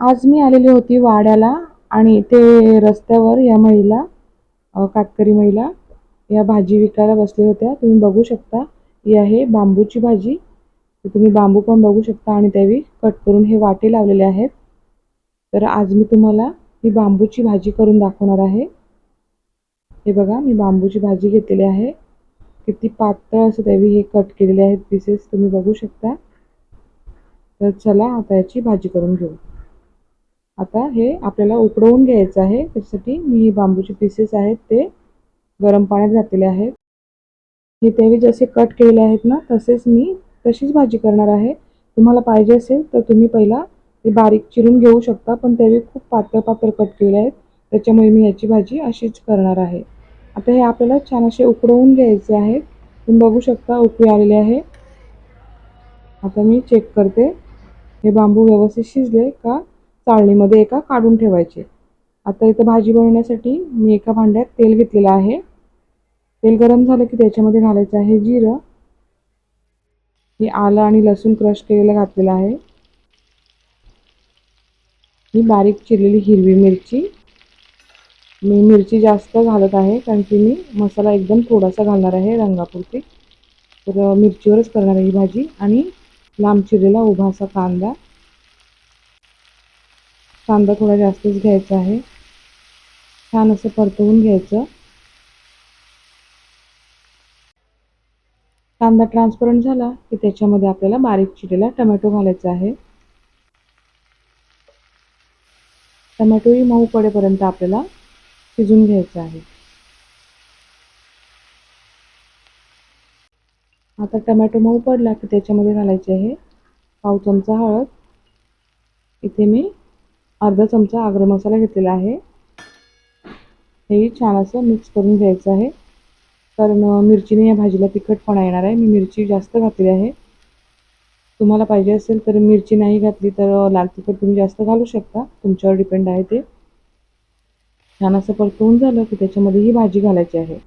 आज मी आलेली होती वाड्याला आणि ते रस्त्यावर या महिला काटकरी महिला या भाजी विकायला बसल्या होत्या. तुम्ही बघू शकता ही आहे बांबूची भाजी. तुम्ही बांबू पण बघू शकता आणि त्यावेळी कट करून हे वाटे लावलेले आहेत. तर आज मी तुम्हाला ही बांबूची भाजी करून दाखवणार आहे. हे बघा मी बांबूची भाजी घेतलेली आहे. किती पातळ असं त्यावेळी हे कट केलेले आहेत पीसेस तुम्ही बघू शकता. तर चला आता याची भाजी करून घेऊ. आता हे आपल्याला उकडवून घ्यायचं आहे. त्याच्यासाठी मी बांबूचे पीसेस आहेत ते गरम पाण्यात घातलेले आहेत. हे त्यावेळी जसे कट केलेले आहेत ना तसेच मी तशीच भाजी करणार आहे. तुम्हाला पाहिजे असेल तर तुम्ही पहिला ते बारीक चिरून घेऊ शकता पण त्यावेळी खूप पातळ पातळ कट केले आहेत. त्याच्यामुळे मी याची भाजी अशीच करणार आहे. आता हे आपल्याला छान असे उकडवून घ्यायचे आहेत. तुम्ही बघू शकता उकळी आलेले आहे. आता मी चेक करते. हे बांबू व्यवस्थित शिजले का चाळणीमध्ये एका काढून ठेवायचे. आता इथं भाजी बनवण्यासाठी मी एका भांड्यात तेल घेतलेलं आहे. तेल गरम झालं की त्याच्यामध्ये घालायचं आहे जिरं. हे आलं आणि लसूण क्रश केलेलं घातलेलं आहे. ही बारीक चिरलेली हिरवी मिरची. मी मिरची जास्त घालत आहे कारण की मी मसाला एकदम थोडासा घालणार आहे रंगापुरती. तर मिरचीवरच करणार आहे ही भाजी आणि लांब चिरलेला उभा असा कांदा. कांदा थोडा जास्तच घ्यायचा आहे. छान असं परतवून घ्यायचं. कांदा ट्रान्सपरंट झाला की त्याच्यामध्ये आपल्याला बारीक चिरलेला टमॅटो घालायचा आहे. टमॅटोही मऊ पडेपर्यंत आपल्याला शिजून घ्यायचं आहे. आता टमॅटो मऊ पडला की त्याच्यामध्ये घालायचे आहे पाव चमचा हळद. इथे मी अर्धा चमचा आग्र मसाला घेतलेला आहे. हेही छान असं मिक्स करून घ्यायचं आहे. कारण मिरचीने या भाजीला तिखटपणा येणार आहे. मी मिरची जास्त घातली आहे. तुम्हाला पाहिजे असेल तर मिरची नाही घातली तर लाल तिखट तुम्ही जास्त घालू शकता. तुमच्यावर डिपेंड आहे ते. छान असं परतवून झालं की त्याच्यामध्ये ही भाजी घालायची आहे.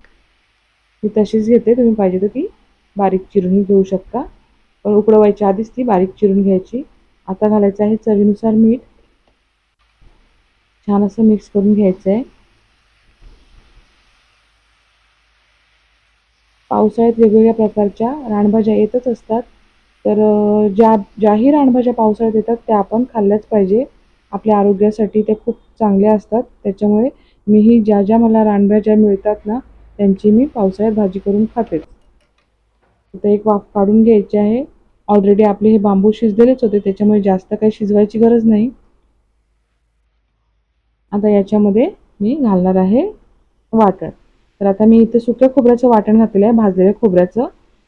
मी तशीच घेते. तुम्ही पाहिजे तर ती बारीक चिरून घेऊ शकता. पण उकडवायच्या आधीच ती बारीक चिरून घ्यायची. आता घालायचं आहे चवीनुसार मीठ. छान असं मिक्स करून घ्यायचं आहे पावसाळ्यात वेगवेगळ्या प्रकारच्या रानभाज्या येतच असतात. तर ज्या ज्याही रानभाज्या पावसाळ्यात येतात त्या आपण खाल्ल्याच पाहिजे. आपल्या आरोग्यासाठी त्या खूप चांगल्या असतात. त्याच्यामुळे मीही ज्या ज्या मला रानभाज्या मिळतात ना त्यांची मी पावसाळ्यात भाजी करून खातेच. आता एक वाफ काढून घ्यायची आहे. ऑलरेडी आपले हे बांबू शिजलेलेच होते त्याच्यामुळे जास्त काही शिजवायची गरज नाही. आता याच्यामध्ये मी घालणार आहे वाटण. तर आता मी इथे सुक्या खोबऱ्याचं वाटण घातलेलं आहे भाजलेल्या खोबऱ्याचं.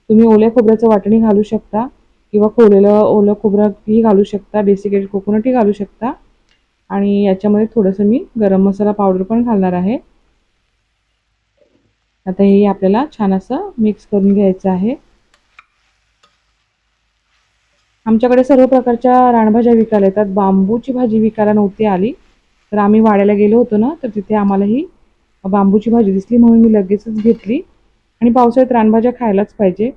तुम्ही ओल्या खोबऱ्याचं वाटणही घालू शकता किंवा खोलेलं ओलं खोबरंही घालू शकता डेसिकेटेड कोकोनटही घालू शकता. आणि याच्यामध्ये थोडंसं मी गरम मसाला पावडर पण घालणार आहे. आता हे आपल्याला छान असं मिक्स करून घ्यायचं आहे. आमच्याकडे सर्व प्रकारच्या रानभाज्या विकायला येतात. बांबूची भाजी विकायला नव्हती आली. तर आम्ही वाड्याला गेलो होतो ना तर तिथे आम्हाला ही बांबूची भाजी दिसली म्हणून मी लगेचच घेतली. आणि पावसाळ्यात रानभाज्या खायलाच पाहिजे.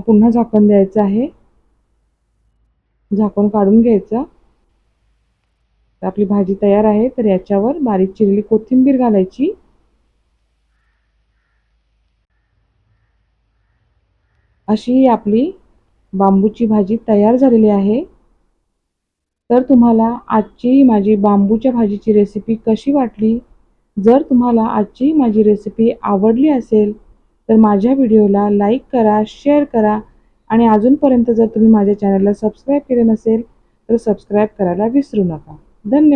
पुन्हा झाकण द्यायचं आहे. झाकण काढून घ्यायचं. तर आपली भाजी तयार आहे तर याच्यावर बारीक चिरलेली कोथिंबीर घालायची. अशी आपली बांबूची भाजी तयार झालेली आहे. तर तुम्हाला आजची माझी बांबूच्या भाजीची रेसिपी कशी वाटली? जर तुम्हाला आजची माझी रेसिपी आवडली असेल तर माझ्या व्हिडिओला लाईक करा शेअर करा आणि अजूनपर्यंत जर तुम्ही माझ्या चॅनलला सबस्क्राईब केले नसेल तर सबस्क्राईब करायला विसरू नका. धन्यवाद.